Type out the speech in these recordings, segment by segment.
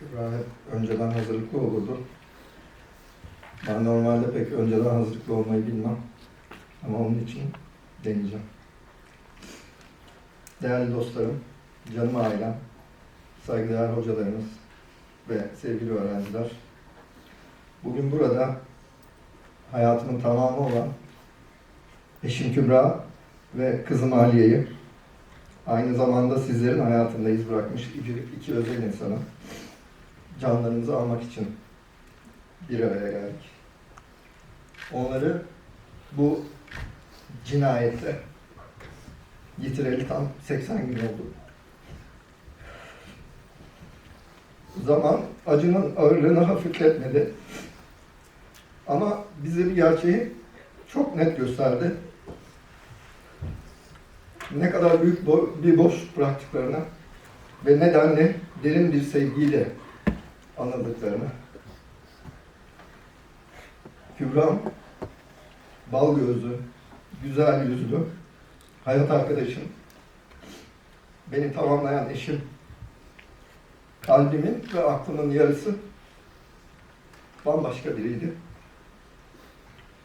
Kübra önceden hazırlıklı olurdu. Ben normalde pek önceden hazırlıklı olmayı bilmem. Ama onun için deneyeceğim. Değerli dostlarım, canım ailem, saygıdeğer hocalarımız ve sevgili öğrenciler. Bugün burada hayatımın tamamı olan eşim Kübra ve kızım Aliye'yi aynı zamanda sizlerin hayatında iz bırakmış iki özel insanı canlarınızı almak için bir araya geldik. Onları bu cinayette yitireli tam 80 gün oldu. Zaman acının ağırlığını hafifletmedi. Ama bize bir gerçeği çok net gösterdi. Ne kadar büyük bir boş bıraktıklarını ve nedenle derin bir sevgiyle anladıklarını. Kübram, bal gözlü, güzel yüzlü, hayat arkadaşım, beni tamamlayan eşim, kalbimin ve aklımın yarısı bambaşka biriydi.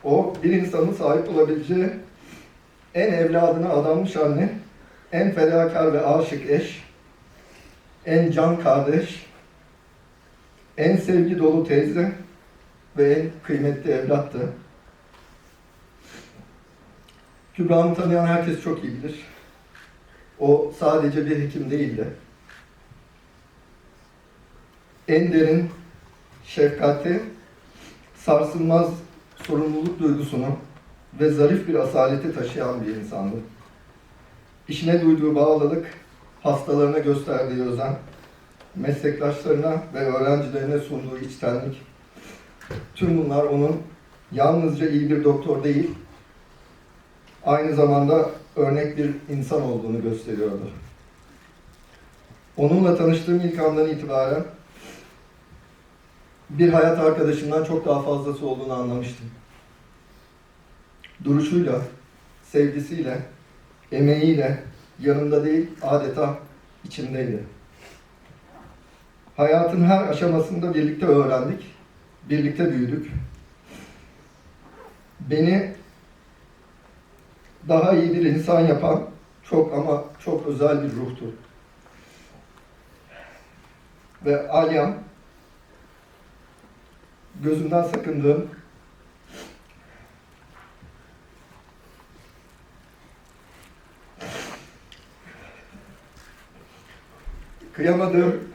O bir insanın sahip olabileceği en evladına adanmış anne, en fedakar ve aşık eş, en can kardeş, en sevgi dolu teyze ve en kıymetli evlattı. Kübra'mı tanıyan herkes çok iyi bilir. O sadece bir hekim değildi. En derin şefkati, sarsılmaz sorumluluk duygusunu ve zarif bir asaleti taşıyan bir insandı. İşine duyduğu bağlılık, hastalarına gösterdiği özen, meslektaşlarına ve öğrencilerine sunduğu içtenlik, tüm bunlar onun yalnızca iyi bir doktor değil, aynı zamanda örnek bir insan olduğunu gösteriyordu. Onunla tanıştığım ilk andan itibaren bir hayat arkadaşımdan çok daha fazlası olduğunu anlamıştım. Duruşuyla, sevgisiyle, emeğiyle yanımda değil adeta içimdeydi. Hayatın her aşamasında birlikte öğrendik, birlikte büyüdük. Beni daha iyi bir insan yapan çok ama çok özel bir ruhtu. Ve Alyam gözümden sakındığım kıyamadığım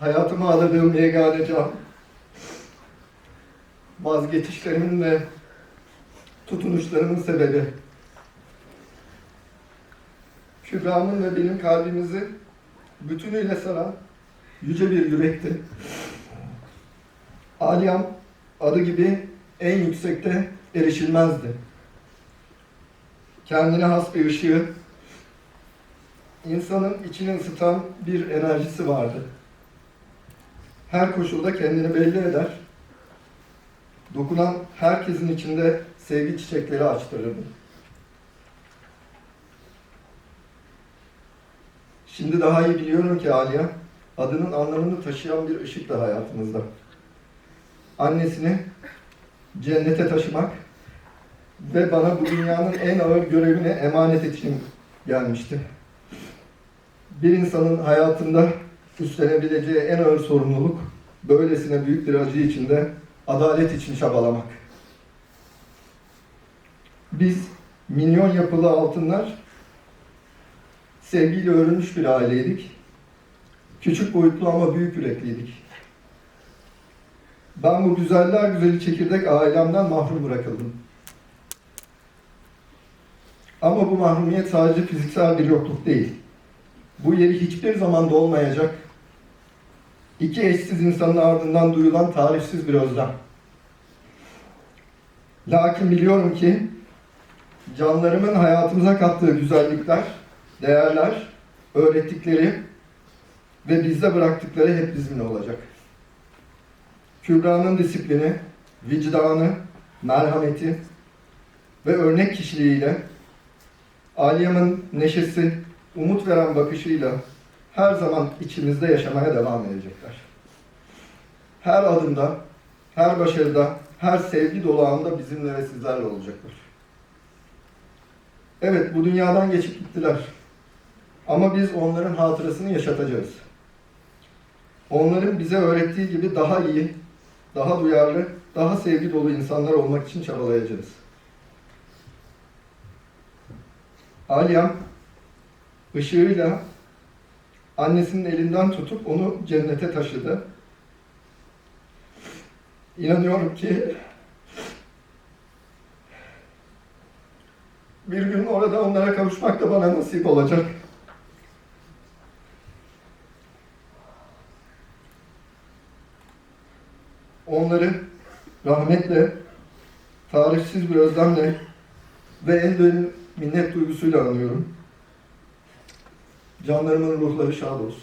hayatıma adadığım yegane can vazgeçişlerimin ve tutunuşlarımın sebebi Kübra'mın ve benim kalbimizi bütünüyle saran yüce bir yürekti. Aliyam adı gibi en yüksekte erişilmezdi. Kendine has bir ışığı, insanın içini ısıtan bir enerjisi vardı. Her koşulda kendini belli eder, dokunan herkesin içinde sevgi çiçekleri açtırırdı. Şimdi daha iyi biliyorum ki Aliye, adının anlamını taşıyan bir ışık da hayatımızda. Annesini cennete taşımak ve bana bu dünyanın en ağır görevine emanet için gelmişti. Bir insanın hayatında üstlenebileceği en ağır sorumluluk, böylesine büyük bir acı içinde adalet için çabalamak. Biz milyon yapılı altınlar sevgiyle örülmüş bir aileydik. Küçük boyutlu ama büyük yürekliydik. Ben bu güzeller güzeli çekirdek ailemden mahrum bırakıldım. Ama bu mahrumiyet sadece fiziksel bir yokluk değil. Bu yeri hiçbir zaman dolmayacak. İki eşsiz insanın ardından duyulan tarifsiz bir özlem. Lakin biliyorum ki canlarımın hayatımıza kattığı güzellikler, değerler, öğrettikleri ve bizde bıraktıkları hep bizimle olacak. Kübra'nın disiplini, vicdanı, merhameti ve örnek kişiliğiyle, Aliyam'ın neşesi, umut veren bakışıyla her zaman içimizde yaşamaya devam edecekler. Her adımda, her başarıda, her sevgi dolu anda bizimle ve sizlerle olacaklar. Evet, bu dünyadan geçip gittiler. Ama biz onların hatırasını yaşatacağız. Onların bize öğrettiği gibi daha iyi, daha duyarlı, daha sevgi dolu insanlar olmak için çabalayacağız. Alyam ışığıyla annesinin elinden tutup onu cennete taşıdı. İnanıyorum ki bir gün orada onlara kavuşmak da bana nasip olacak. Onları rahmetle, tarifsiz bir özlemle ve en derin minnet duygusuyla anıyorum. Canlarımın ruhları şad olsun.